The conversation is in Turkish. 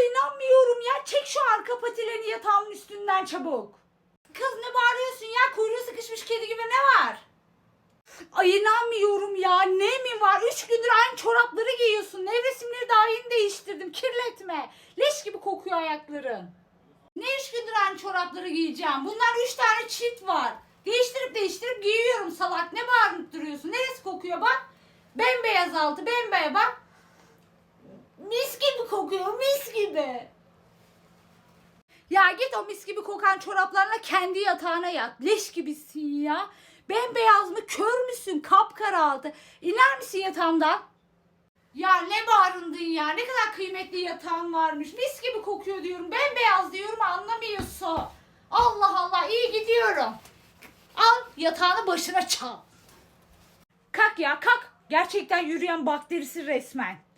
Allah inanmıyorum ya. Çek şu arka patilerini yatağımın üstünden çabuk. Kız ne bağırıyorsun ya? Kuyruğu sıkışmış kedi gibi ne var? Ay inanmıyorum ya. Ne mi var? Üç gündür aynı çorapları giyiyorsun. Nevresimleri daha yeni değiştirdim. Kirletme. Leş gibi kokuyor ayakların. Ne üç gündür aynı çorapları giyeceğim? Bunlar üç tane çift var. Değiştirip değiştirip giyiyorum salak. Ne bağırıp duruyorsun? Neresi kokuyor bak. Bembeyaz altı bembeye bak. Mis gibi kokuyor mis gibi. Ya git o mis gibi kokan çoraplarla kendi yatağına yat. Leş gibisin ya. Bembeyaz mı kör müsün kapkara altı. İner misin yatağımdan? Ya ne bağırındın ya ne kadar kıymetli yatağın varmış. Mis gibi kokuyor diyorum. Bembeyaz diyorum anlamıyorsun. Allah Allah iyi gidiyorum. Al yatağını başına çal. Kalk ya kalk. Gerçekten yürüyen bakterisi resmen.